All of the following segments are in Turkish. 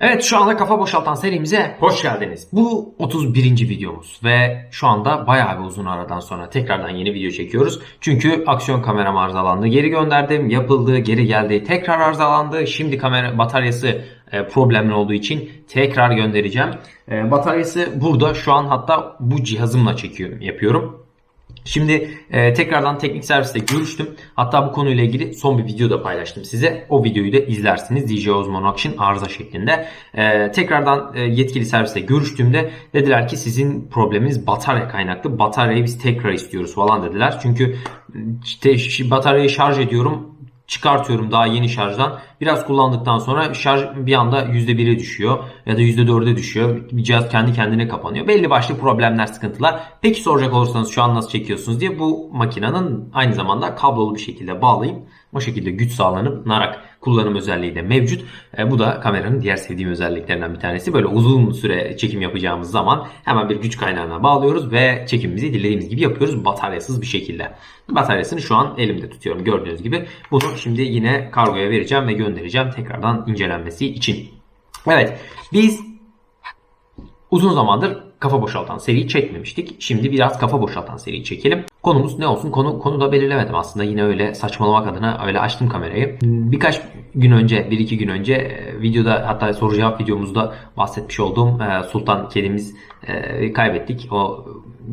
Evet şu anda kafa boşaltan serimize hoş geldiniz. Bu 31. videomuz ve şu anda bayağı bir uzun aradan sonra tekrardan yeni video çekiyoruz. Çünkü aksiyon kameram arızalandı. Geri gönderdim, yapıldı, geri geldi, tekrar arızalandı. Şimdi kamera bataryası e, problemli olduğu için tekrar göndereceğim. E, Bataryası burada şu an hatta bu cihazımla çekiyorum, yapıyorum. Şimdi e, tekrardan teknik serviste görüştüm. Hatta bu konuyla ilgili son bir video da paylaştım size. O videoyu da izlersiniz. DJ Osman Action arıza şeklinde. E, tekrardan e, yetkili serviste görüştüğümde dediler ki sizin probleminiz batarya kaynaklı. Bataryayı biz tekrar istiyoruz falan dediler. Çünkü işte bataryayı şarj ediyorum çıkartıyorum daha yeni şarjdan. Biraz kullandıktan sonra şarj bir anda %1'e düşüyor ya da %4'e düşüyor. Bir cihaz kendi kendine kapanıyor. Belli başlı problemler, sıkıntılar. Peki soracak olursanız şu an nasıl çekiyorsunuz diye bu makinenin aynı zamanda kablolu bir şekilde bağlayıp o şekilde güç sağlanıp narak kullanım özelliği de mevcut. E, bu da kameranın diğer sevdiğim özelliklerinden bir tanesi. Böyle uzun süre çekim yapacağımız zaman hemen bir güç kaynağına bağlıyoruz ve çekimimizi dilediğimiz gibi yapıyoruz bataryasız bir şekilde. Bataryasını şu an elimde tutuyorum gördüğünüz gibi. Bunu şimdi yine kargoya vereceğim ve göndereceğim tekrardan incelenmesi için. Evet biz uzun zamandır kafa boşaltan seriyi çekmemiştik. Şimdi biraz kafa boşaltan seriyi çekelim. Konumuz ne olsun? Konu konu da belirlemedim aslında. Yine öyle saçmalamak adına öyle açtım kamerayı. Birkaç gün önce, bir iki gün önce e, videoda hatta soru cevap videomuzda bahsetmiş olduğum e, Sultan kedimiz e, kaybettik. O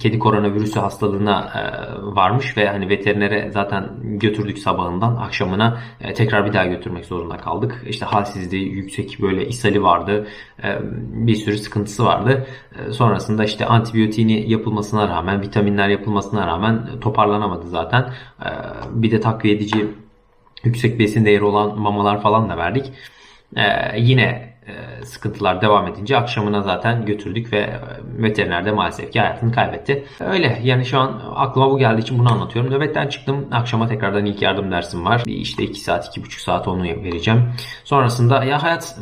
kedi koronavirüsü hastalığına e, varmış ve hani veterinere zaten götürdük sabahından akşamına e, tekrar bir daha götürmek zorunda kaldık. İşte halsizliği, yüksek böyle ishali vardı. E, bir sürü sıkıntısı vardı. E, sonrasında işte antibiyotiğini yapılmasına rağmen, vitaminler yapılmasına rağmen toparlanamadı zaten. E, bir de takviye edici yüksek besin değeri olan mamalar falan da verdik. E, yine sıkıntılar devam edince akşamına zaten götürdük ve e, veteriner de maalesef ki hayatını kaybetti. Öyle yani şu an aklıma bu geldiği için bunu anlatıyorum. Nöbetten çıktım. Akşama tekrardan ilk yardım dersim var. Bir işte 2 saat 2,5 saat onu vereceğim. Sonrasında ya hayat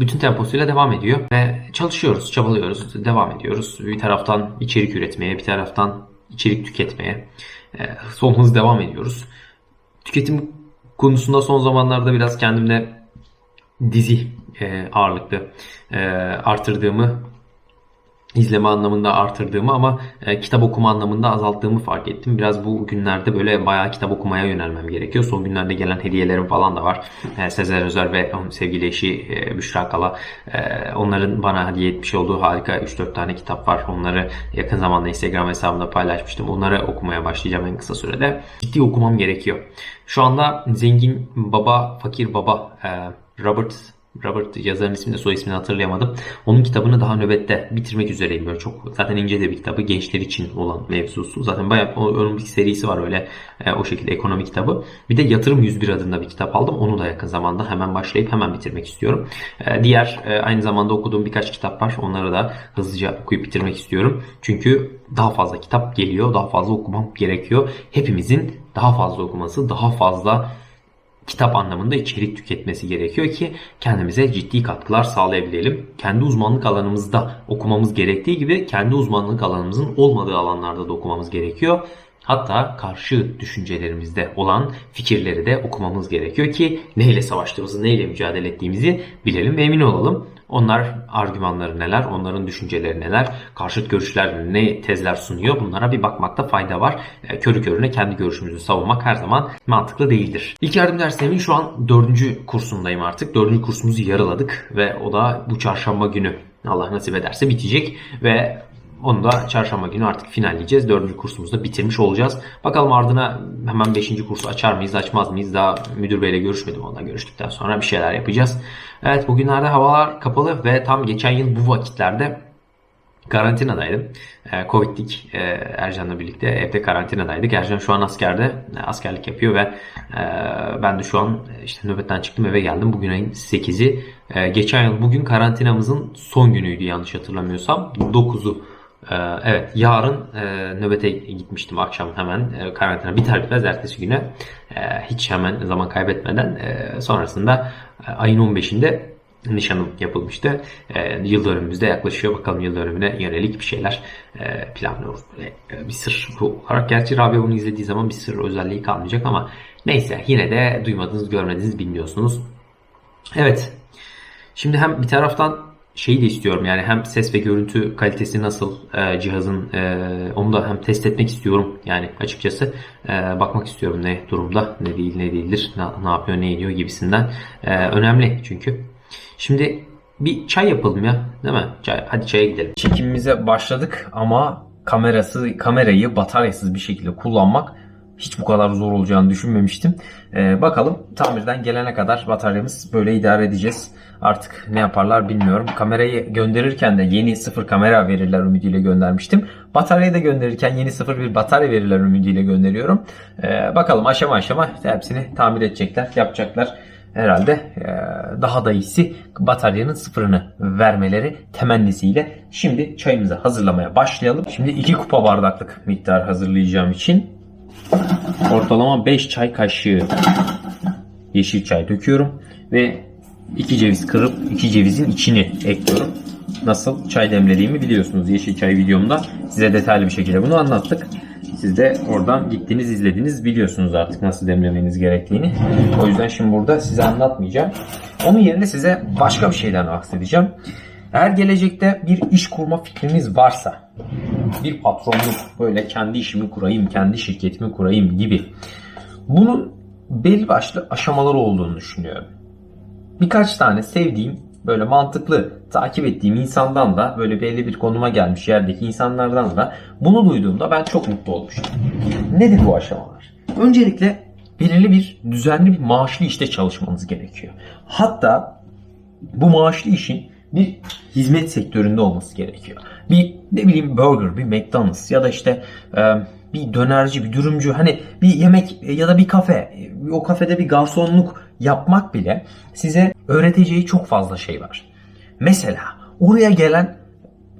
bütün temposuyla devam ediyor ve çalışıyoruz, çabalıyoruz, devam ediyoruz. Bir taraftan içerik üretmeye, bir taraftan içerik tüketmeye e, son hız devam ediyoruz. Tüketim konusunda son zamanlarda biraz kendimde dizi e, ağırlıklı e, artırdığımı izleme anlamında artırdığımı ama e, kitap okuma anlamında azalttığımı fark ettim. Biraz bu günlerde böyle bayağı kitap okumaya yönelmem gerekiyor. Son günlerde gelen hediyelerim falan da var. E, Sezer Özer ve onun sevgili eşi e, Büşra Kala. E, onların bana hediye etmiş olduğu harika 3-4 tane kitap var. Onları yakın zamanda Instagram hesabımda paylaşmıştım. Onları okumaya başlayacağım en kısa sürede. Ciddi okumam gerekiyor. Şu anda Zengin Baba, Fakir Baba e, Robert Robert yazarın ismini soy ismini hatırlayamadım. Onun kitabını daha nöbette bitirmek üzereyim. Böyle çok zaten ince de bir kitabı. Gençler için olan mevzusu. Zaten bayağı onun bir serisi var öyle e, o şekilde ekonomi kitabı. Bir de Yatırım 101 adında bir kitap aldım. Onu da yakın zamanda hemen başlayıp hemen bitirmek istiyorum. E, diğer e, aynı zamanda okuduğum birkaç kitap var. Onları da hızlıca okuyup bitirmek istiyorum. Çünkü daha fazla kitap geliyor. Daha fazla okumam gerekiyor. Hepimizin daha fazla okuması, daha fazla kitap anlamında içerik tüketmesi gerekiyor ki kendimize ciddi katkılar sağlayabilelim. Kendi uzmanlık alanımızda okumamız gerektiği gibi kendi uzmanlık alanımızın olmadığı alanlarda da okumamız gerekiyor. Hatta karşı düşüncelerimizde olan fikirleri de okumamız gerekiyor ki neyle savaştığımızı, neyle mücadele ettiğimizi bilelim ve emin olalım. Onlar argümanları neler, onların düşünceleri neler, karşıt görüşler ne tezler sunuyor bunlara bir bakmakta fayda var. E, Körü körüne kendi görüşümüzü savunmak her zaman mantıklı değildir. İlk yardım derslerimin şu an dördüncü kursundayım artık. Dördüncü kursumuzu yarıladık ve o da bu çarşamba günü Allah nasip ederse bitecek ve onu da çarşamba günü artık finalleyeceğiz. Dördüncü kursumuzu da bitirmiş olacağız. Bakalım ardına hemen beşinci kursu açar mıyız, açmaz mıyız? Daha müdür beyle görüşmedim. Onunla görüştükten sonra bir şeyler yapacağız. Evet bugünlerde havalar kapalı ve tam geçen yıl bu vakitlerde karantinadaydım. Ee, Covid'lik e, Ercan'la birlikte evde karantinadaydık. Ercan şu an askerde e, askerlik yapıyor ve e, ben de şu an e, işte nöbetten çıktım eve geldim. Bugün ayın 8'i. E, geçen yıl bugün karantinamızın son günüydü yanlış hatırlamıyorsam. 9'u ee, Evet, yarın e, nöbete gitmiştim akşam hemen e, karantina biter bitmez ertesi güne e, hiç hemen zaman kaybetmeden e, sonrasında e, ayın 15'inde nişanım yapılmıştı. E, yıl dönümümüzde yaklaşıyor. Bakalım yıl dönümüne yönelik bir şeyler e, planlıyoruz. Böyle, bir sır bu olarak. Gerçi Rabia bunu izlediği zaman bir sır özelliği kalmayacak ama neyse yine de duymadınız, görmediniz, bilmiyorsunuz. Evet. Şimdi hem bir taraftan şeyi de istiyorum yani hem ses ve görüntü kalitesi nasıl e, cihazın e, onu da hem test etmek istiyorum yani açıkçası e, bakmak istiyorum ne durumda ne değil ne değildir ne, ne yapıyor ne ediyor gibisinden E, önemli çünkü. Şimdi bir çay yapalım ya değil mi? Çay, hadi çaya gidelim. Çekimimize başladık ama kamerası kamerayı bataryasız bir şekilde kullanmak hiç bu kadar zor olacağını düşünmemiştim. Ee, bakalım tamirden gelene kadar bataryamız böyle idare edeceğiz. Artık ne yaparlar bilmiyorum. Kamerayı gönderirken de yeni sıfır kamera verirler ümidiyle göndermiştim. Bataryayı da gönderirken yeni sıfır bir batarya verirler ümidiyle gönderiyorum. Ee, bakalım aşama aşama hepsini tamir edecekler, yapacaklar. Herhalde ee, daha da iyisi bataryanın sıfırını vermeleri temennisiyle. Şimdi çayımızı hazırlamaya başlayalım. Şimdi 2 kupa bardaklık miktar hazırlayacağım için ortalama 5 çay kaşığı yeşil çay döküyorum ve 2 ceviz kırıp 2 cevizin içini ekliyorum. Nasıl çay demlediğimi biliyorsunuz yeşil çay videomda size detaylı bir şekilde bunu anlattık. Siz de oradan gittiniz izlediniz biliyorsunuz artık nasıl demlemeniz gerektiğini. O yüzden şimdi burada size anlatmayacağım. Onun yerine size başka bir şeyden bahsedeceğim. Eğer gelecekte bir iş kurma fikriniz varsa, bir patronluk, böyle kendi işimi kurayım, kendi şirketimi kurayım gibi. Bunun belli başlı aşamaları olduğunu düşünüyorum. Birkaç tane sevdiğim, böyle mantıklı takip ettiğim insandan da böyle belli bir konuma gelmiş yerdeki insanlardan da bunu duyduğumda ben çok mutlu olmuştum. Nedir bu aşamalar? Öncelikle belirli bir düzenli bir maaşlı işte çalışmanız gerekiyor. Hatta bu maaşlı işin bir hizmet sektöründe olması gerekiyor. Bir ne bileyim burger, bir McDonald's ya da işte e, bir dönerci, bir dürümcü hani bir yemek ya da bir kafe, o kafede bir garsonluk yapmak bile size öğreteceği çok fazla şey var. Mesela oraya gelen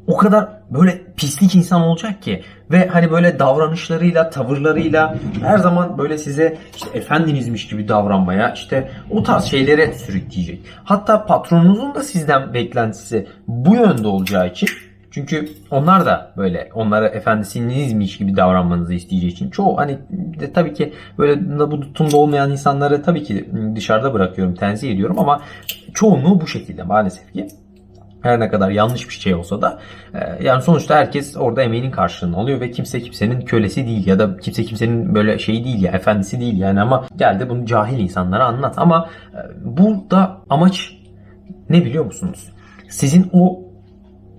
o kadar böyle pislik insan olacak ki ve hani böyle davranışlarıyla, tavırlarıyla her zaman böyle size işte efendinizmiş gibi davranmaya, işte o tarz şeylere sürükleyecek. Hatta patronunuzun da sizden beklentisi bu yönde olacağı için çünkü onlar da böyle onlara efendisinizmiş gibi davranmanızı isteyeceği için çoğu hani de tabii ki böyle bu tutumda olmayan insanları tabii ki dışarıda bırakıyorum, tenzih ediyorum ama çoğunluğu bu şekilde maalesef ki. Her ne kadar yanlış bir şey olsa da e, yani sonuçta herkes orada emeğinin karşılığını alıyor ve kimse kimsenin kölesi değil ya da kimse kimsenin böyle şeyi değil ya efendisi değil yani ama geldi bunu cahil insanlara anlat ama e, burada amaç ne biliyor musunuz? Sizin o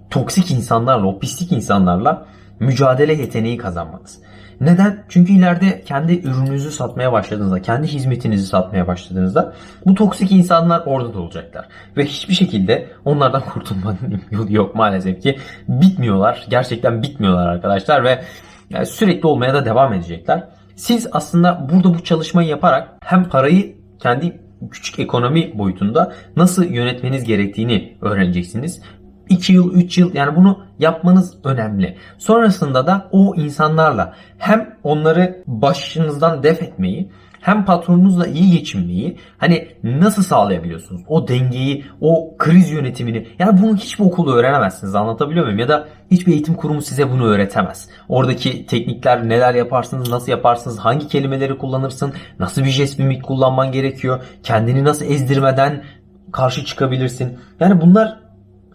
toksik insanlarla, o pislik insanlarla mücadele yeteneği kazanmanız. Neden? Çünkü ileride kendi ürününüzü satmaya başladığınızda, kendi hizmetinizi satmaya başladığınızda bu toksik insanlar orada da olacaklar. Ve hiçbir şekilde onlardan kurtulmanın yolu yok maalesef ki. Bitmiyorlar. Gerçekten bitmiyorlar arkadaşlar ve yani sürekli olmaya da devam edecekler. Siz aslında burada bu çalışmayı yaparak hem parayı kendi küçük ekonomi boyutunda nasıl yönetmeniz gerektiğini öğreneceksiniz. 2 yıl, 3 yıl yani bunu yapmanız önemli. Sonrasında da o insanlarla hem onları başınızdan def etmeyi hem patronunuzla iyi geçinmeyi hani nasıl sağlayabiliyorsunuz? O dengeyi, o kriz yönetimini yani bunu hiçbir okulda öğrenemezsiniz anlatabiliyor muyum? Ya da hiçbir eğitim kurumu size bunu öğretemez. Oradaki teknikler neler yaparsınız, nasıl yaparsınız, hangi kelimeleri kullanırsın, nasıl bir jest mimik kullanman gerekiyor, kendini nasıl ezdirmeden karşı çıkabilirsin. Yani bunlar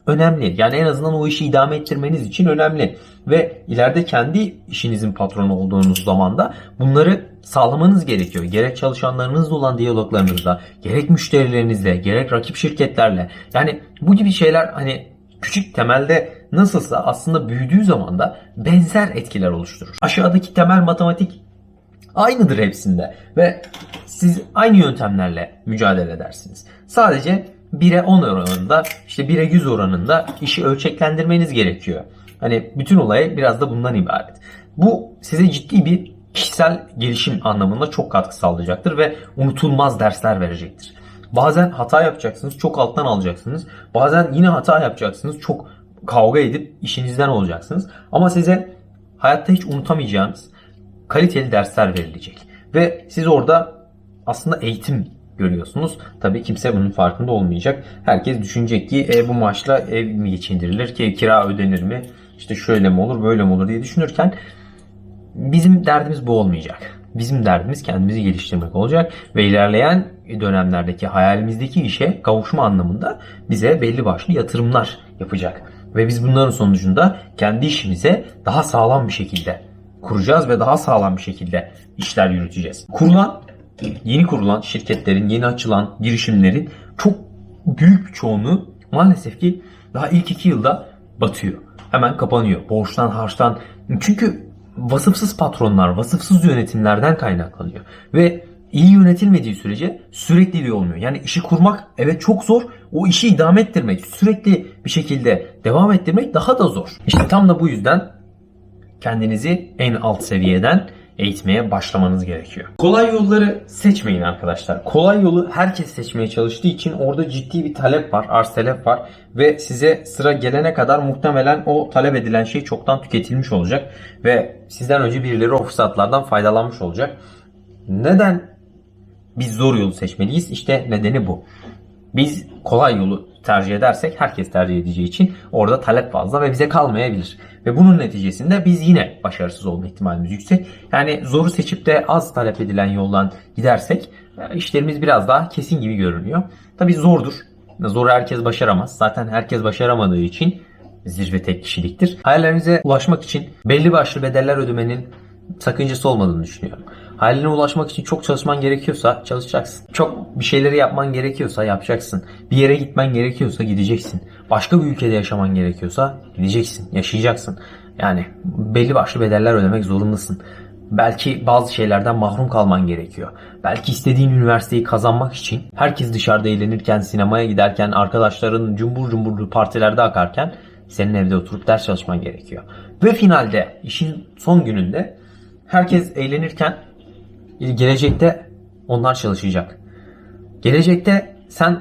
önemli. Yani en azından o işi idame ettirmeniz için önemli. Ve ileride kendi işinizin patronu olduğunuz zaman da bunları sağlamanız gerekiyor. Gerek çalışanlarınızla olan diyaloglarınızda, gerek müşterilerinizle, gerek rakip şirketlerle. Yani bu gibi şeyler hani küçük temelde nasılsa aslında büyüdüğü zaman da benzer etkiler oluşturur. Aşağıdaki temel matematik aynıdır hepsinde ve siz aynı yöntemlerle mücadele edersiniz. Sadece 1'e 10 oranında işte 1'e 100 oranında işi ölçeklendirmeniz gerekiyor. Hani bütün olay biraz da bundan ibaret. Bu size ciddi bir kişisel gelişim anlamında çok katkı sağlayacaktır ve unutulmaz dersler verecektir. Bazen hata yapacaksınız, çok alttan alacaksınız. Bazen yine hata yapacaksınız, çok kavga edip işinizden olacaksınız. Ama size hayatta hiç unutamayacağınız kaliteli dersler verilecek. Ve siz orada aslında eğitim görüyorsunuz. Tabii kimse bunun farkında olmayacak. Herkes düşünecek ki e, bu maaşla ev mi geçindirilir ki kira ödenir mi? İşte şöyle mi olur böyle mi olur diye düşünürken bizim derdimiz bu olmayacak. Bizim derdimiz kendimizi geliştirmek olacak ve ilerleyen dönemlerdeki hayalimizdeki işe kavuşma anlamında bize belli başlı yatırımlar yapacak. Ve biz bunların sonucunda kendi işimize daha sağlam bir şekilde kuracağız ve daha sağlam bir şekilde işler yürüteceğiz. Kurulan, yeni kurulan şirketlerin, yeni açılan girişimlerin çok büyük bir çoğunluğu maalesef ki daha ilk iki yılda batıyor. Hemen kapanıyor. Borçtan, harçtan. Çünkü vasıfsız patronlar, vasıfsız yönetimlerden kaynaklanıyor. Ve iyi yönetilmediği sürece sürekliliği olmuyor. Yani işi kurmak evet çok zor. O işi idame ettirmek, sürekli bir şekilde devam ettirmek daha da zor. İşte tam da bu yüzden kendinizi en alt seviyeden eğitmeye başlamanız gerekiyor. Kolay yolları seçmeyin arkadaşlar. Kolay yolu herkes seçmeye çalıştığı için orada ciddi bir talep var, arz talep var ve size sıra gelene kadar muhtemelen o talep edilen şey çoktan tüketilmiş olacak ve sizden önce birileri o fırsatlardan faydalanmış olacak. Neden biz zor yolu seçmeliyiz? İşte nedeni bu. Biz kolay yolu tercih edersek herkes tercih edeceği için orada talep fazla ve bize kalmayabilir. Ve bunun neticesinde biz yine başarısız olma ihtimalimiz yüksek. Yani zoru seçip de az talep edilen yoldan gidersek e, işlerimiz biraz daha kesin gibi görünüyor. Tabii zordur. Zoru herkes başaramaz. Zaten herkes başaramadığı için zirve tek kişiliktir. Hayallerinize ulaşmak için belli başlı bedeller ödemenin sakıncası olmadığını düşünüyorum. Hayaline ulaşmak için çok çalışman gerekiyorsa çalışacaksın. Çok bir şeyleri yapman gerekiyorsa yapacaksın. Bir yere gitmen gerekiyorsa gideceksin. Başka bir ülkede yaşaman gerekiyorsa gideceksin, yaşayacaksın. Yani belli başlı bedeller ödemek zorundasın. Belki bazı şeylerden mahrum kalman gerekiyor. Belki istediğin üniversiteyi kazanmak için herkes dışarıda eğlenirken, sinemaya giderken, arkadaşların cumbur cumburlu partilerde akarken senin evde oturup ders çalışman gerekiyor. Ve finalde işin son gününde herkes eğlenirken gelecekte onlar çalışacak. Gelecekte sen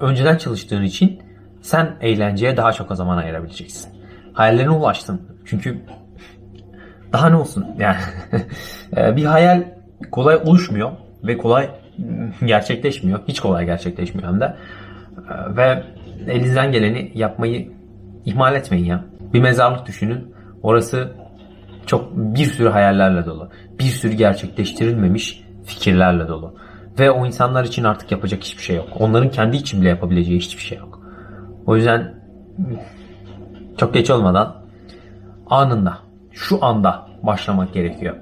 önceden çalıştığın için sen eğlenceye daha çok zaman ayırabileceksin. Hayallerine ulaştın. Çünkü daha ne olsun yani e, bir hayal kolay oluşmuyor ve kolay gerçekleşmiyor. Hiç kolay gerçekleşmiyor hem de. E, Ve elinizden geleni yapmayı ihmal etmeyin ya. Bir mezarlık düşünün. Orası çok bir sürü hayallerle dolu. Bir sürü gerçekleştirilmemiş fikirlerle dolu. Ve o insanlar için artık yapacak hiçbir şey yok. Onların kendi için bile yapabileceği hiçbir şey yok. O yüzden çok geç olmadan anında, şu anda başlamak gerekiyor.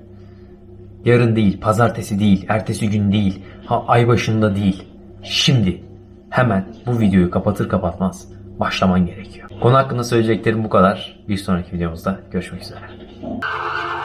Yarın değil, pazartesi değil, ertesi gün değil, ha, ay başında değil. Şimdi hemen bu videoyu kapatır kapatmaz başlaman gerekiyor. Konu hakkında söyleyeceklerim bu kadar. Bir sonraki videomuzda görüşmek üzere. Thank you.